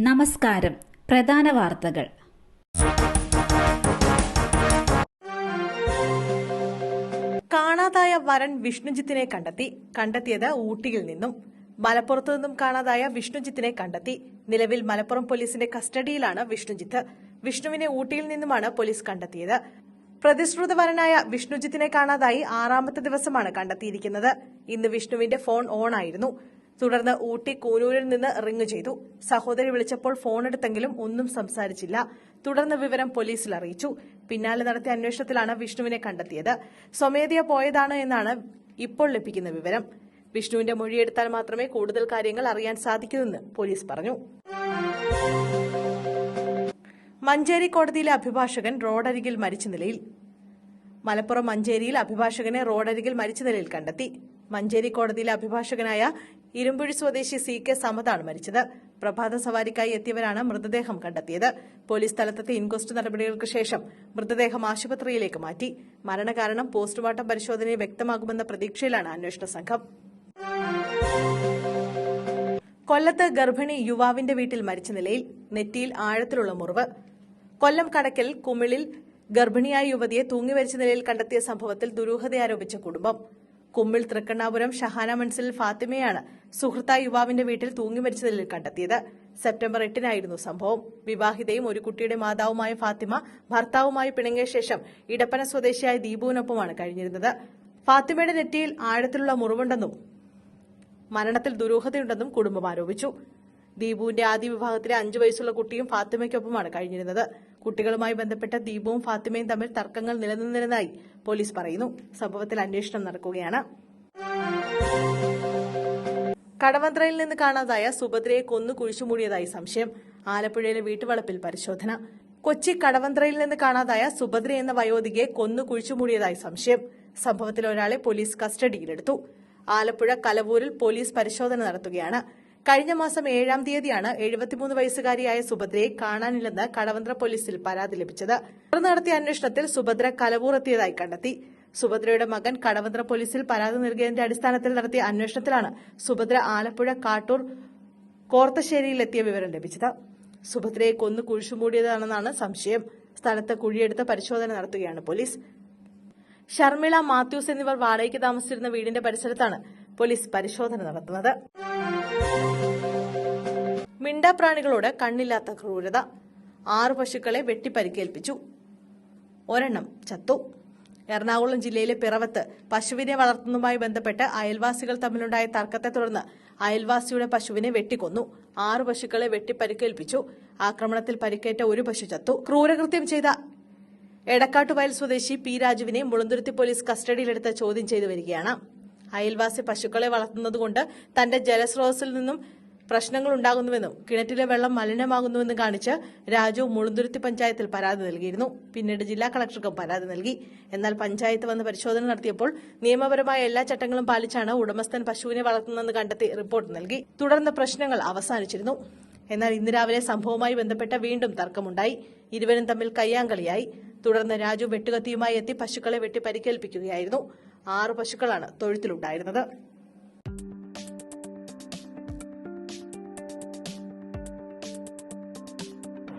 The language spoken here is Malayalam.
നമസ്കാരം. പ്രധാന വാർത്തകൾ. കാണാതായ വരൻ വിഷ്ണുജിത്തിനെ കണ്ടെത്തി. കണ്ടെത്തിയത് ഊട്ടിയിൽ നിന്നും. മലപ്പുറത്തു നിന്നും കാണാതായ വിഷ്ണുജിത്തിനെ കണ്ടെത്തി. നിലവിൽ മലപ്പുറം പോലീസിന്റെ കസ്റ്റഡിയിലാണ് വിഷ്ണുജിത്ത്. വിഷ്ണുവിനെ ഊട്ടിയിൽ നിന്നുമാണ് പോലീസ് കണ്ടെത്തിയത്. പ്രതിശ്രുത വരനായ വിഷ്ണുജിത്തിനെ കാണാതായി ആറാമത്തെ ദിവസമാണ് കണ്ടെത്തിയിരിക്കുന്നത്. ഇന്ന് വിഷ്ണുവിന്റെ ഫോൺ ഓൺ ആയിരുന്നു. തുടർന്ന് ഊട്ടി കൂനൂരിൽ നിന്ന് റിംഗ് ചെയ്തു. സഹോദരി വിളിച്ചപ്പോൾ ഫോൺ എടുത്തെങ്കിലും ഒന്നും സംസാരിച്ചില്ല. തുടർന്ന് വിവരം പോലീസിൽ അറിയിച്ചു. പിന്നാലെ നടത്തിയ അന്വേഷണത്തിലാണ് വിഷ്ണുവിനെ കണ്ടെത്തിയത്. സ്വമേധയാ പോയതാണ് എന്നാണ് ഇപ്പോൾ ലഭിക്കുന്ന വിവരം. വിഷ്ണുവിന്റെ മൊഴിയെടുത്താൽ മാത്രമേ കൂടുതൽ കാര്യങ്ങൾ അറിയാൻ സാധിക്കൂവെന്ന് പോലീസ് പറഞ്ഞു. മഞ്ചേരി കോടതിയിലെ അഭിഭാഷകൻ റോഡരികിൽ മരിച്ച നിലയിൽ മലപ്പുറം മഞ്ചേരിയിൽ അഭിഭാഷകനെ റോഡരികിൽ മരിച്ച നിലയിൽ കണ്ടെത്തി. മഞ്ചേരി കോടതിയിലെ അഭിഭാഷകനായ ഇരുമ്പുഴി സ്വദേശി സി കെ സമതാണ് മരിച്ചത്. പ്രഭാത സവാരിക്കായി എത്തിയവരാണ് മൃതദേഹം കണ്ടെത്തിയത്. പോലീസ് സ്ഥലത്തെത്തി ഇൻക്വസ്റ്റ് നടപടികൾക്ക് ശേഷം മൃതദേഹം ആശുപത്രിയിലേക്ക് മാറ്റി. മരണകാരണം പോസ്റ്റ്മോർട്ടം പരിശോധനയിൽ വ്യക്തമാകുമെന്ന പ്രതീക്ഷയിലാണ് അന്വേഷണ സംഘം. കൊല്ലത്ത് ഗർഭിണി യുവാവിന്റെ വീട്ടിൽ മരിച്ച നിലയിൽ നെറ്റിയിൽ ആഴത്തിലുള്ള മുറിവ്. കൊല്ലം കടക്കൽ കുമിളിൽ ഗർഭിണിയായ യുവതിയെ തൂങ്ങിമരിച്ച നിലയിൽ കണ്ടെത്തിയ സംഭവത്തിൽ ദുരൂഹതയാരോപിച്ച കുടുംബം. കുമ്മിൾ തൃക്കണ്ണാപുരം ഷഹാന മൻസിൽ ഫാത്തിമയാണ് സുഹൃത്ത യുവാവിന്റെ വീട്ടിൽ തൂങ്ങിമരിച്ച നിലയിൽ കണ്ടെത്തിയത്. സെപ്റ്റംബർ എട്ടിനായിരുന്നു സംഭവം. വിവാഹിതയും ഒരു കുട്ടിയുടെ മാതാവുമായ ഫാത്തിമ ഭർത്താവുമായി പിണങ്ങിയ ശേഷം ഇടപ്പന സ്വദേശിയായ ദീപുവിനൊപ്പമാണ് കഴിഞ്ഞിരുന്നത്. ഫാത്തിമയുടെ നെറ്റിയിൽ ആഴത്തിലുള്ള മുറിവുണ്ടെന്നും മരണത്തിൽ ദുരൂഹതയുണ്ടെന്നും കുടുംബം ആരോപിച്ചു. ദീപുവിന്റെ ആദ്യ വിഭാഗത്തിലെ അഞ്ചു വയസ്സുള്ള കുട്ടിയും ഫാത്തിമയ്ക്കൊപ്പമാണ് കഴിഞ്ഞിരുന്നത്. കുട്ടികളുമായി ബന്ധപ്പെട്ട ദീപുവും ഫാത്തിമയും തമ്മിൽ തർക്കങ്ങൾ നിലനിന്നിരുന്നതായി പോലീസ് പറയുന്നു. സംഭവത്തിൽ അന്വേഷണം നടക്കുകയാണ്. കടവന്ത്രയിൽ നിന്ന് കാണാതായ സുഭദ്രയെ കൊന്നു കുഴിച്ചുമൂടിയതായി സംശയം. ആലപ്പുഴയിലെ വീട്ടുവളപ്പിൽ പരിശോധന. കൊച്ചി കടവന്ത്രയിൽ നിന്ന് കാണാതായ സുഭദ്ര എന്ന വയോധികയെ കൊന്നു കുഴിച്ചുമൂടിയതായി സംശയം. സംഭവത്തിൽ ഒരാളെ പോലീസ് കസ്റ്റഡിയിലെടുത്തു. ആലപ്പുഴ കലവൂരിൽ പോലീസ് പരിശോധന നടത്തുകയാണ്. കഴിഞ്ഞ മാസം ഏഴാം തീയതിയാണ് എഴുപത്തിമൂന്ന് വയസ്സുകാരിയായ സുഭദ്രയെ കാണാനില്ലെന്ന് കടവന്ത്ര പോലീസിൽ പരാതി ലഭിച്ചത്. തുടർന്ന് നടത്തിയ അന്വേഷണത്തിൽ സുഭദ്ര കലവൂർ എത്തിയതായി കണ്ടെത്തി. സുഭദ്രയുടെ മകൻ കടവന്ത്ര പോലീസിൽ പരാതി നൽകിയതിന്റെ അടിസ്ഥാനത്തിൽ നടത്തിയ അന്വേഷണത്തിലാണ് സുഭദ്ര ആലപ്പുഴ കാട്ടൂർ കോർത്തശ്ശേരിയിലെത്തിയ വിവരം ലഭിച്ചത്. സുഭദ്രയെ കൊന്നു കുഴിച്ചുമൂടിയതാണെന്നാണ് സംശയം. സ്ഥലത്ത് കുഴിയെടുത്ത് പരിശോധന നടത്തുകയാണ് പോലീസ്. ഷർമിള മാത്യൂസ് എന്നിവർ വാടകയ്ക്ക് താമസിച്ചിരുന്ന വീടിന്റെ പരിസരത്താണ് പോലീസ് പരിശോധന നടത്തുന്നത്. മിണ്ടാപ്രാണികളോട് കണ്ണില്ലാത്ത ക്രൂരത. ആറു പശുക്കളെ വെട്ടിപ്പരിക്കേൽപ്പിച്ചു. ഒരെണ്ണം ചത്തു. എറണാകുളം ജില്ലയിലെ പിറവത്ത് പശുവിനെ വളർത്തുന്നതുമായി ബന്ധപ്പെട്ട് അയൽവാസികൾ തമ്മിലുണ്ടായ തർക്കത്തെ തുടർന്ന് അയൽവാസിയുടെ പശുവിനെ വെട്ടിക്കൊന്നു. ആറു പശുക്കളെ വെട്ടിപ്പരിക്കേൽപ്പിച്ചു. ആക്രമണത്തിൽ പരിക്കേറ്റ ഒരു പശു ചത്തു. ക്രൂരകൃത്യം ചെയ്ത എടക്കാട്ടുവയൽ സ്വദേശി പി രാജുവിനെ മുളന്തുരുത്തി പോലീസ് കസ്റ്റഡിയിലെടുത്ത് ചോദ്യം ചെയ്തു വരികയാണ്. അയൽവാസി പശുക്കളെ വളർത്തുന്നതുകൊണ്ട് തന്റെ ജലസ്രോതസ്സിൽ നിന്നും പ്രശ്നങ്ങൾ ഉണ്ടാകുന്നുവെന്നും കിണറ്റിലെ വെള്ളം മലിനമാകുന്നുവെന്നും കാണിച്ച് രാജു മുളുന്തുരുത്തി പഞ്ചായത്തിൽ പരാതി നൽകിയിരുന്നു. പിന്നീട് ജില്ലാ കളക്ടർക്കും പരാതി നൽകി. എന്നാൽ പഞ്ചായത്ത് വന്ന് പരിശോധന നടത്തിയപ്പോൾ നിയമപരമായ എല്ലാ ചട്ടങ്ങളും പാലിച്ചാണ് ഉടമസ്ഥൻ പശുവിനെ വളർത്തുന്നതെന്ന് കണ്ടെത്തി റിപ്പോർട്ട് നൽകി. തുടർന്ന് പ്രശ്നങ്ങൾ അവസാനിച്ചിരുന്നു. എന്നാൽ ഇന്ന് രാവിലെ സംഭവവുമായി ബന്ധപ്പെട്ട വീണ്ടും തർക്കമുണ്ടായി. ഇരുവരും തമ്മിൽ കയ്യാങ്കളിയായി. തുടർന്ന് രാജു വെട്ടുകത്തിയുമായി എത്തി പശുക്കളെ വെട്ടി പരിക്കേൽപ്പിക്കുകയായിരുന്നു ആറ് പശുക്കളാണ് തൊഴുത്തിലുണ്ടായിരുന്നത്